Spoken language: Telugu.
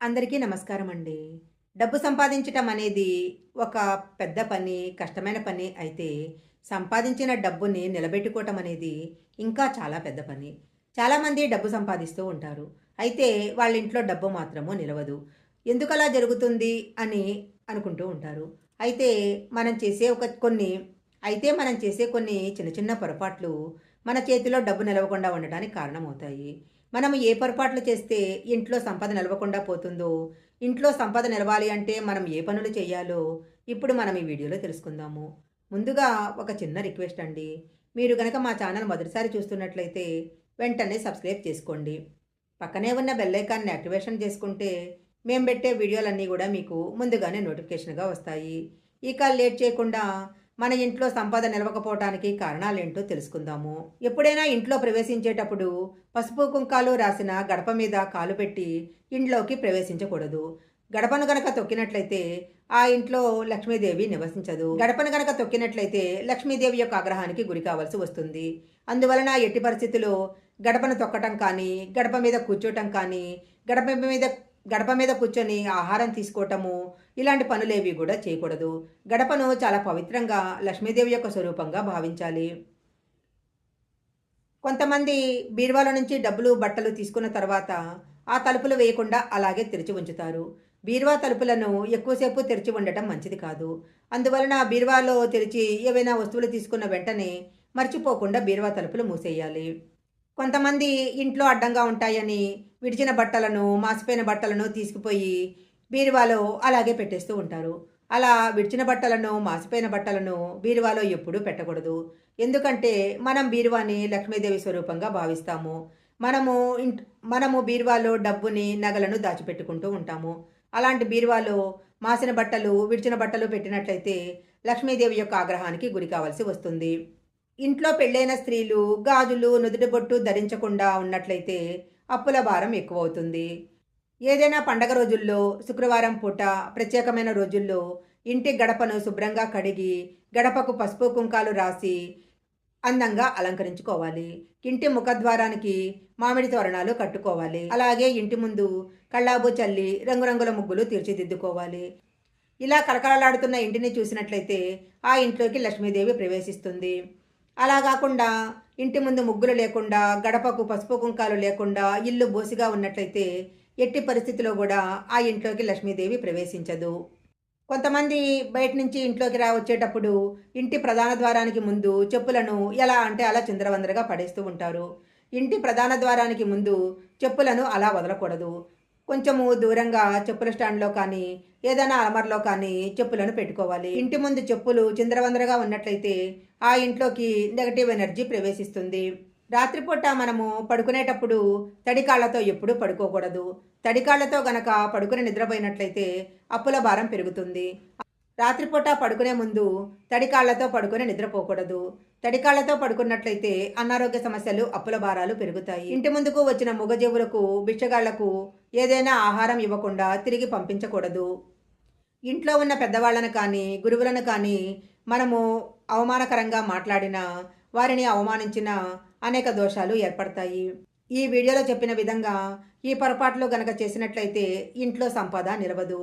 అందరికీ నమస్కారం అండి డబ్బు సంపాదించటం అనేది ఒక పెద్ద పని కష్టమైన పని అయితే సంపాదించిన డబ్బుని నిలబెట్టుకోవటం అనేది ఇంకా చాలా పెద్ద పని. చాలామంది డబ్బు సంపాదిస్తూ ఉంటారు. అయితే వాళ్ళ ఇంట్లో డబ్బు మాత్రము నిలవదు. ఎందుకు అలా జరుగుతుంది అని అనుకుంటూ ఉంటారు. అయితే మనం చేసే ఒక కొన్ని అయితే మనం చేసే కొన్ని చిన్న చిన్న పొరపాట్లు మన చేతిలో డబ్బు నిలవకుండా ఉండడానికి కారణమవుతాయి. మనం ఏ పొరపాట్లు చేస్తే ఇంట్లో సంపద నిలవకుండా పోతుందో ఇంట్లో సంపద నిలవాలి అంటే మనం ఏ పనులు చేయాలో ఇప్పుడు మనం ఈ వీడియోలో తెలుసుకుందాము. ముందుగా ఒక చిన్న రిక్వెస్ట్ అండి. మీరు కనుక మా ఛానల్ మొదటిసారి చూస్తున్నట్లయితే వెంటనే సబ్స్క్రైబ్ చేసుకోండి. పక్కనే ఉన్న బెల్లైకాన్ని యాక్టివేషన్ చేసుకుంటే మేము పెట్టే వీడియోలన్నీ కూడా మీకు ముందుగానే నోటిఫికేషన్గా వస్తాయి. ఇక లేట్ చేయకుండా మన ఇంట్లో సంపద నిలవకపోవటానికి కారణాలేంటో తెలుసుకుందాము. ఎప్పుడైనా ఇంట్లో ప్రవేశించేటప్పుడు పసుపు కుంకాలు రాసిన గడప మీద కాలు పెట్టి ఇంట్లోకి ప్రవేశించకూడదు. గడపను గనక తొక్కినట్లయితే ఆ ఇంట్లో లక్ష్మీదేవి నివసించదు. గడపను గనక తొక్కినట్లయితే లక్ష్మీదేవి యొక్క ఆగ్రహానికి గురి కావాల్సి వస్తుంది. అందువలన ఎట్టి పరిస్థితుల్లో గడపను తొక్కటం కానీ గడప మీద కూర్చోటం కానీ గడప మీద గడప మీద కూర్చొని ఆహారం తీసుకోవటము ఇలాంటి పనులేవి కూడా చేయకూడదు. గడపను చాలా పవిత్రంగా లక్ష్మీదేవి యొక్క స్వరూపంగా భావించాలి. కొంతమంది బీరువాల నుంచి డబ్బులు బట్టలు తీసుకున్న తర్వాత ఆ తలుపులు వేయకుండా అలాగే తెరిచి ఉంచుతారు. బీరువా తలుపులను ఎక్కువసేపు తెరిచి ఉండటం మంచిది కాదు. అందువలన బీరువాలో తెరిచి ఏవైనా వస్తువులు తీసుకున్న వెంటనే మర్చిపోకుండా బీరువా తలుపులు మూసేయాలి. కొంతమంది ఇంట్లో అడ్డంగా ఉంటాయని విడిచిన బట్టలను మాసిపోయిన బట్టలను తీసుకుపోయి బీరువాలో అలాగే పెట్టేస్తూ ఉంటారు. అలా విడిచిన బట్టలను మాసిపోయిన బట్టలను బీరువాలో ఎప్పుడూ పెట్టకూడదు. ఎందుకంటే మనం బీరువాని లక్ష్మీదేవి స్వరూపంగా భావిస్తాము. మనము మనము బీరువాలో డబ్బుని నగలను దాచిపెట్టుకుంటూ ఉంటాము. అలాంటి బీరువాలో మాసిన బట్టలు విడిచిన బట్టలు పెట్టినట్లయితే లక్ష్మీదేవి యొక్క ఆగ్రహానికి గురి కావాల్సి వస్తుంది. ఇంట్లో పెళ్ళైన స్త్రీలు గాజులు నుదుటి బొట్టు ధరించకుండా ఉన్నట్లయితే అప్పుల భారం ఎక్కువవుతుంది. ఏదైనా పండగ రోజుల్లో శుక్రవారం పూట ప్రత్యేకమైన రోజుల్లో ఇంటి గడపను శుభ్రంగా కడిగి గడపకు పసుపు కుంకాలు రాసి అందంగా అలంకరించుకోవాలి. ఇంటి ముఖద్వారానికి మామిడి తోరణాలు కట్టుకోవాలి. అలాగే ఇంటి ముందు కళ్ళాబు చల్లి రంగురంగుల ముగ్గులు తీర్చిదిద్దుకోవాలి. ఇలా కలకలలాడుతున్న ఇంటిని చూసినట్లయితే ఆ ఇంట్లోకి లక్ష్మీదేవి ప్రవేశిస్తుంది. అలా కాకుండా ఇంటి ముందు ముగ్గులు లేకుండా గడపకు పసుపు కుంకాలు లేకుండా ఇల్లు బోసిగా ఉన్నట్లయితే ఎట్టి పరిస్థితిలో కూడా ఆ ఇంట్లోకి లక్ష్మీదేవి ప్రవేశించదు. కొంతమంది బయట నుంచి ఇంట్లోకి రా వచ్చేటప్పుడు ఇంటి ప్రధాన ద్వారానికి ముందు చెప్పులను ఎలా అంటే అలా చిందరవందరగా పడేస్తూ ఉంటారు. ఇంటి ప్రధాన ద్వారానికి ముందు చెప్పులను అలా వదలకూడదు. కొంచెము దూరంగా చెప్పుల స్టాండ్లో కానీ ఏదైనా అలమర్లో కానీ చెప్పులను పెట్టుకోవాలి. ఇంటి ముందు చెప్పులు చిందరవందరగా ఉన్నట్లయితే ఆ ఇంట్లోకి నెగటివ్ ఎనర్జీ ప్రవేశిస్తుంది. రాత్రిపూట మనము పడుకునేటప్పుడు తడికాళ్ళతో ఎప్పుడూ పడుకోకూడదు. తడికాళ్ళతో గనక పడుకుని నిద్రపోయినట్లయితే అప్పుల భారం పెరుగుతుంది. రాత్రిపూట పడుకునే ముందు తడికాళ్ళతో పడుకుని నిద్రపోకూడదు. తడికాళ్ళతో పడుకున్నట్లయితే అనారోగ్య సమస్యలు అప్పుల భారాలు పెరుగుతాయి. ఇంటి ముందుకు వచ్చిన మూగజీవులకు బిచ్చగాళ్ళకు ఏదైనా ఆహారం ఇవ్వకుండా తిరిగి పంపించకూడదు. ఇంట్లో ఉన్న పెద్దవాళ్ళను కానీ గురువులను కానీ మనము అవమానకరంగా మాట్లాడినా వారిని అవమానించిన అనేక దోషాలు ఏర్పడతాయి. ఈ వీడియోలో చెప్పిన విధంగా ఈ పొరపాట్లు గనక చేసినట్లయితే ఇంట్లో సంపద నిలవదు.